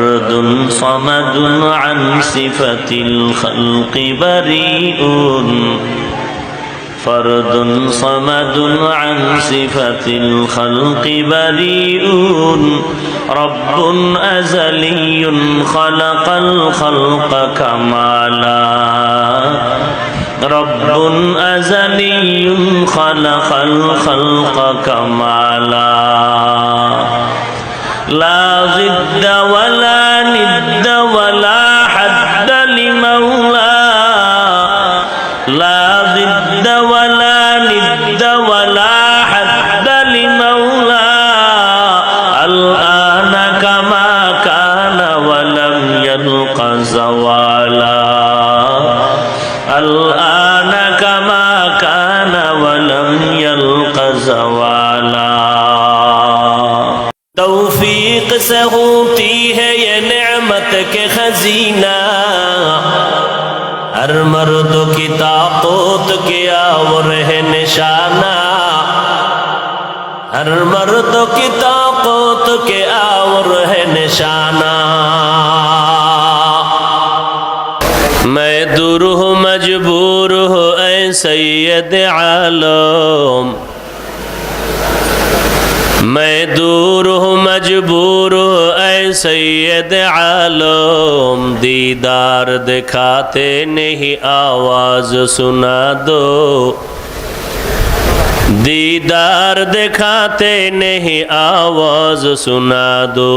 فرد صمد عن صفة الخلق بريء فرد صمد عن صفة الخلق بريء رب أزلي خلق الخلق كمالا رب أزلي خلق الخلق كمالا لا ضد ولا ند توفیق سے ہوتی ہے یہ نعمت کے خزینہ۔ ہر مرد کی طاقت کیا وہ رہ نشانہ۔ ہر مرد کی طاقت کے آور ہے نشانہ۔ میں دور ہوں، مجبور ہوں، اے سید عالم۔ میں دور ہوں، مجبور ہوں، اے سید عالم، دیدار دکھاتے نہیں، آواز سنا دو۔ دیدار دکھاتے نہیں، آواز سنا دو۔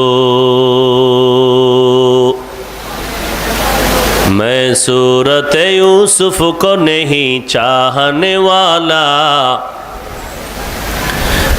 میں صورت یوسف کو نہیں، چاہنے والا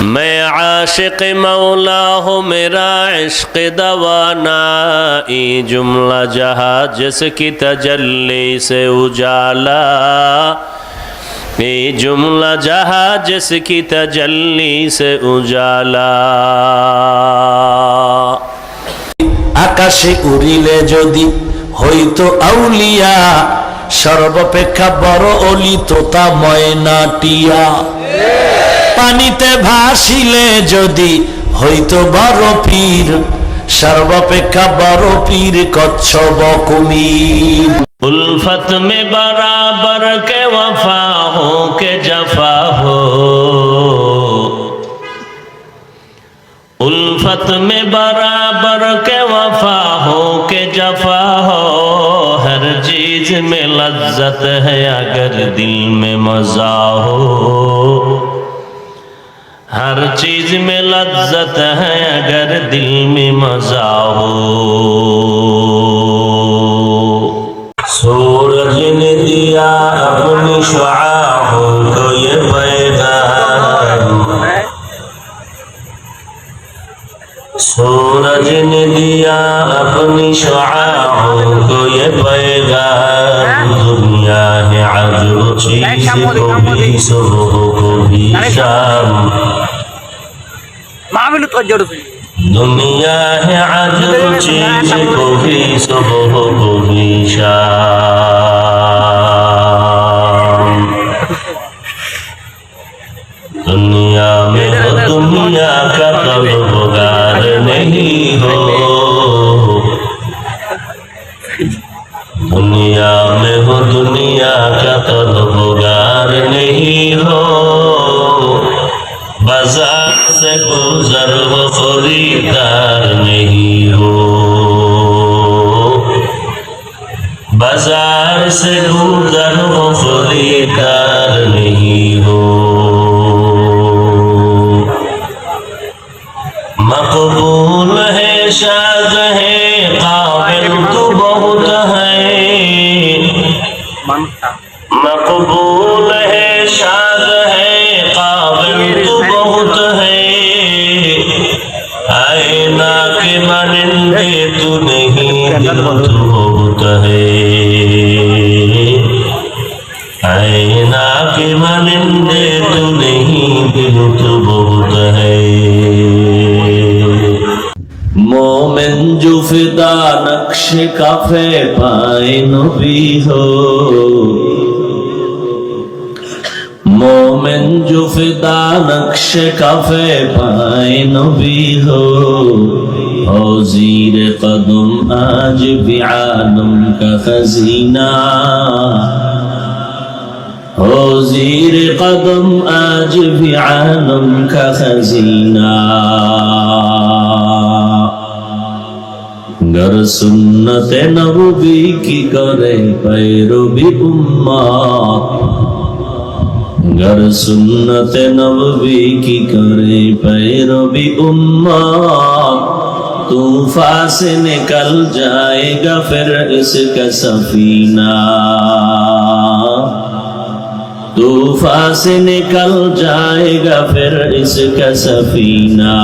میں عاشق مولا ہوں میرا عشق دوانا ای جملہ جہاں جس کی تجلی سے اجالا ای جملہ جہاں جس کی تجلی سے اجالا আকাশে উড়িলে যদি হইতো আউলিয়া সর্বপেক্ষা বড় অলি তোতা ময়নাটিয়া পানিতে ভাসিলে যদি হইতো বড় পীর সর্বাপেক্ষা বড় পীর কচ্ছব কুমির उल्फत में बराबर के वफा हो के जफा हो उल्फत में बराबर के वफा हो के जफा हो हर चीज में लज्जत है अगर दिल में मजा हो ہر چیز میں لذت ہے اگر دل میں مزہ ہو۔ को भी आईना के मानिंदे तू नहीं दिल तो बहुत है মোমেন জুফিদা নকশে কাফে পায় নবী হো মোমেন জুফিদা নকশে কাফে পায় নবী হো হজির কদম আজ বিআলম কা খজিনা। হজির কদম আজ বিআলম কা খজিনা। গর সুন্নত নববী কি করে পৈরবি গর সুন্নত নববী কি করে পৈরবি উম্মা तूफा से निकल जाएगा फिर इसका सफीना तूफा से निकल जाएगा फिर इसका सफीना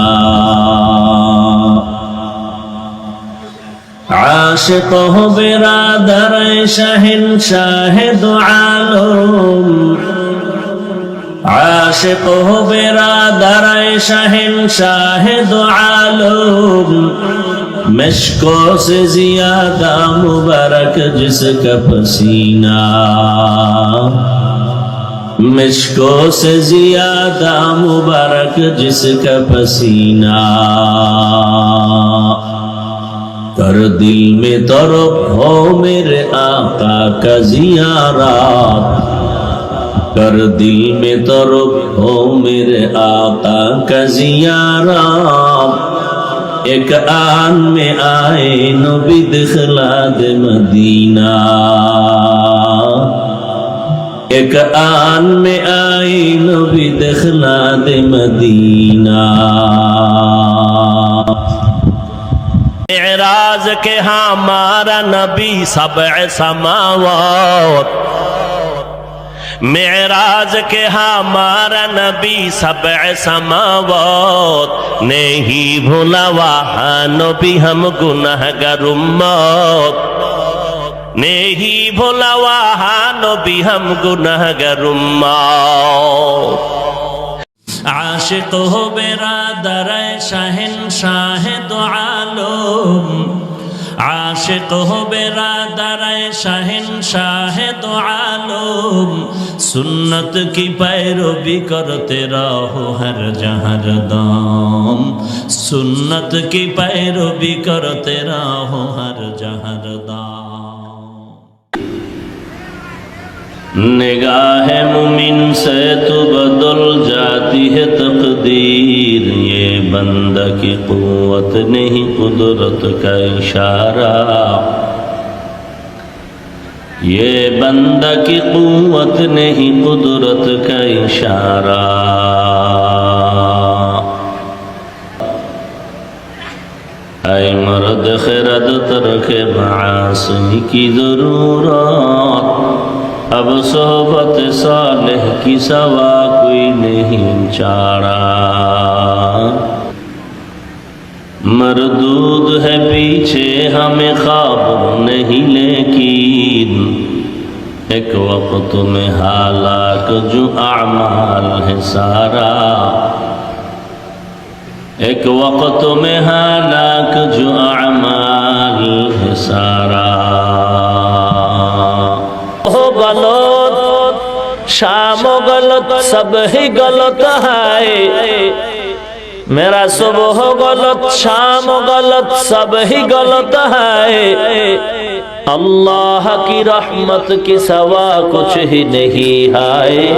عاشق ہو میرا درائے شاہن شاہد عالم مشکوں سے زیادہ مبارک جس کا پسینہ۔ مشکوں سے زیادہ مبارک جس کا پسینہ۔ کر دل میں طرف ہو میرے آقا کا زیارہ۔ کر دل میں تو رب ہو میرے آقا کا زیارہ ایک آن میں آئے نبی دخلا دے مدینہ ایک آن میں آئے نبی دخلا دے مدینہ معراج کے ہمارا نبی سبع سماوات معراج کے ہمارا نبی سب سماوت نہیں بھولا وہاں نبی ہم گناہ گر امت نہیں بھولا وہاں نبی ہم گناہ گر امت عاشق ہو میرا در شاہن شاہ دو عالم आशिक हो बेरादर शाहिन शाहिद आलम सुन्नत की पैरवी करते रहो हर जहर दाम सुन्नत की पैरवी करते रहो हर जहर दाम निगाह मुमिन से तो बदल जाती है تقدیر یہ بندہ کی قوت نہیں قدرت کا اشارہ یہ بندہ کی قوت نہیں قدرت کا اشارہ اے مرد خرد ترک معاصی کی ضرورت اب صحبت صالح کی سوا کوئی نہیں چارا مردود ہے پیچھے ہمیں خواب نہیں لیکن ایک وقت میں حالات جو اعمال ہے سارا۔ ایک وقت میں حالات جو اعمال गलत शाम गलत सब ही गलत है मेरा सुबह गलत शाम गलत सब ही गलत है अल्लाह की रहमत की सवा कुछ ही नहीं है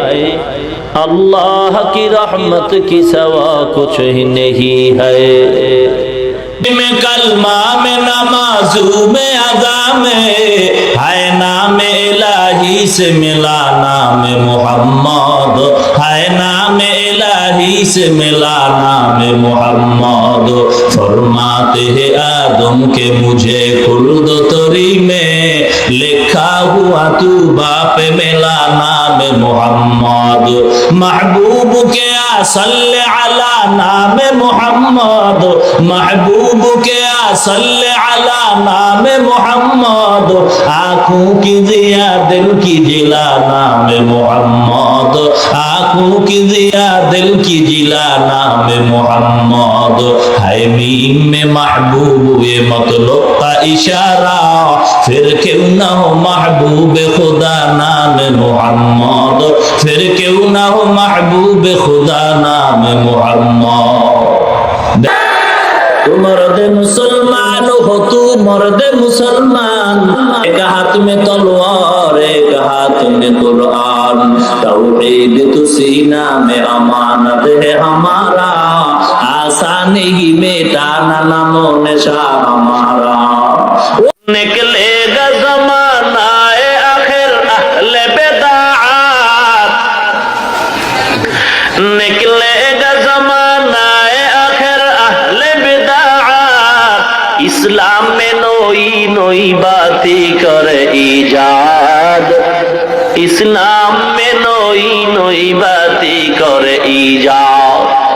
अल्लाह की रहमत की सवा कुछ ही नहीं है में कलमा में नमाजू में अदा में है नाम इलाही से मिला नाम मोहम्मद है नाम इलाही से मिला नाम मोहम्मद फरमाते हैं आदम के मुझे खुल्द तरी में लिखा हुआ तू बाप मिला नाम নামে মোহাম্মদ। মাহবুবকে সাল্লে আলা নামে মোহাম্মদ। মাহবুবকে সাল্লে আলা নামে মোহাম্মদ। আঁখু কি জিয়া, দিল কি জিলা, নামে মোহাম্মদ। আঁখু কি জিয়া, দিল কি জিলা, নামে মোহাম্মদ। হায় মিম মে মাহবুব এ মতলব मतलब का इशारा फिर क्यों ना हो महबूब खुदा नाम मोहम्मद फिर क्यों ना हो महबूब खुदा नाम मोहम्मद तू मर्द मुसलमान हो तू मर्द मुसलमान एक हाथ में तलवार एक हाथ में कुरान तौहीद तू सीना में अमानत है हमारा आसानी ही मिटाना नमो निशा हमारा নিকলেগা জমানায়ে আখির আহলে বিদআত নিকলেগা জমানায়ে আখির আহলে বিদআত ইসলাম মে নই নই বাতি করে ইজাদ ইসলাম নই নই বাতি করে ইজাদ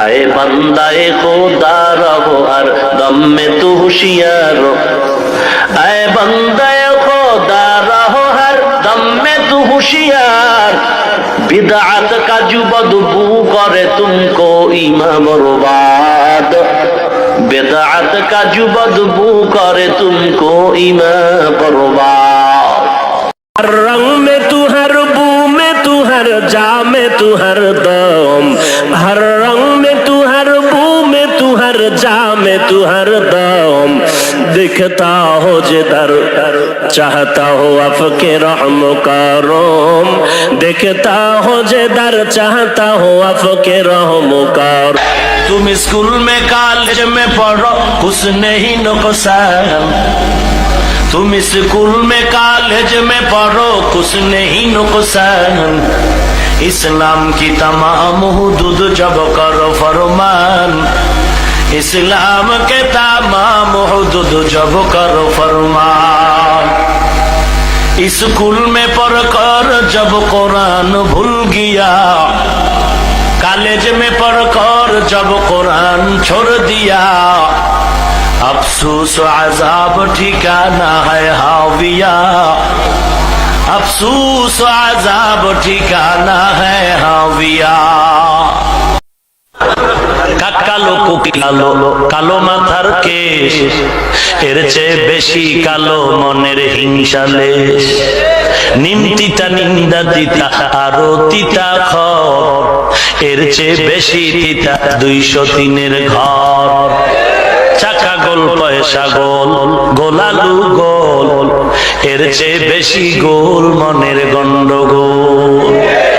হায় বান্দায় খোদা রহো আর দমে তু হুশিয়ার আয় বান্দায় খোদা রহো আর দমে তু হুশিয়ার। বিদাত কাজু বদবু করে তুমকো ইমাম রবাদ। বেদাত কাজু বদবু করে তুমকো ইমাম রবাদ। রং মে তুহার বু মে তুহার জা মে তুহার দা میں تو ہر دوم دکھتا ہو جدر، چاہتا ہو اف کے رحم کا روم۔ دکھتا ہو جدر، چاہتا ہو اف کے رحم کا روم۔ تم اسکول میں کالج میں پڑھو کس نہیں نقصان۔ تم اسکول میں کالج میں پڑھو کس نہیں نقصان۔ اسلام کی تمام حدود جب کرو فرمان۔ اسلام کے تمام حدود جب کر فرما اسکول میں پڑھ کر جب قرآن بھول گیا۔ کالج میں پڑھ کر جب قرآن چھوڑ دیا۔ افسوس و عذاب ٹھکانا ہے ہاویا افسوس و عذاب ٹھکانا ہے ہاویا কুকি কালো কালো মাথার কেশ। এর চেয়ে বেশি কালো মনের হিংসালে নিম তিতা নিন্দা তিতা আরও তিতা খর। এর চেয়ে বেশি তিতা দুইশো তিনের ঘর। চাকা গোল, পয়সা গোল, গোলালু গোল। এর চেয়ে বেশি গোল মনের গন্ডগোল।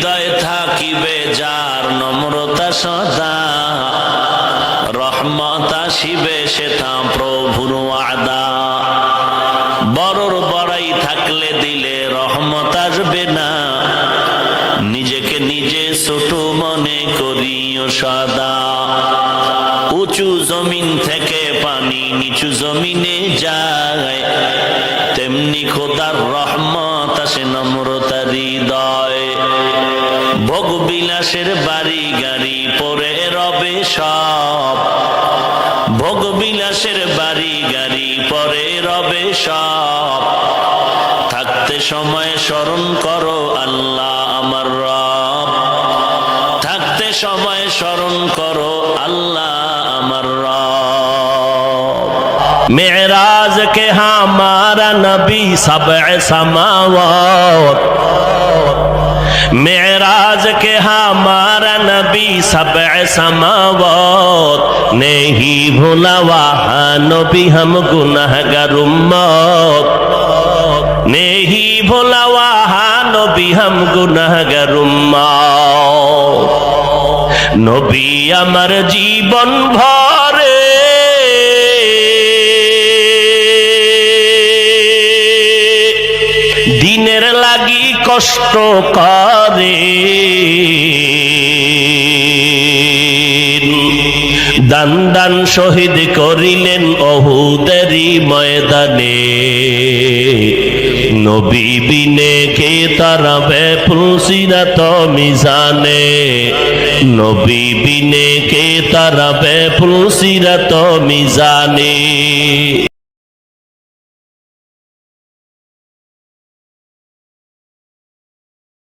হৃদয় থাকিবে যার নম্রতা সদা। রহমত আসিবে থা প্রভুর আদা বড়র বড়াই থাকলে দিলে রহমত আসবে না। নিজেকে নিজে ছোট মনে করিও সদা। উঁচু জমিন থেকে পানি নিচু জমিনে যায়। তেমনি খোদার রহমত আসে নম্রতা হৃদয়। ভোগ বিলাসের বাড়ি গাড়ি পরে রবে সব। ভোগবিলাসের বাড়ি গাড়ি পরে রবে সব। থাকতে সময় স্মরণ করো আল্লাহ আমার রব। থাকতে সময় স্মরণ করো আল্লাহ আমার রব। মেয়েরাজকে কে হামারা নবী সব সমাওয়া معراج کے ہمارا نبی سب سماوت نہیں بھولا وہاں نبی ہم گناہ گر امت نہیں بھولا وہاں نبی ہم گناہ گر امت নবী আমার জীবন ভরে দিনের লাগি কষ্ট দান দান শহীদ করিলেন অহুদেরই ময়দানে। নবী বিনে কে তারাবে ফুলসিরাত মিজানে। নবী বিনে কে তারাবে ফুলসিরাত মিজানে।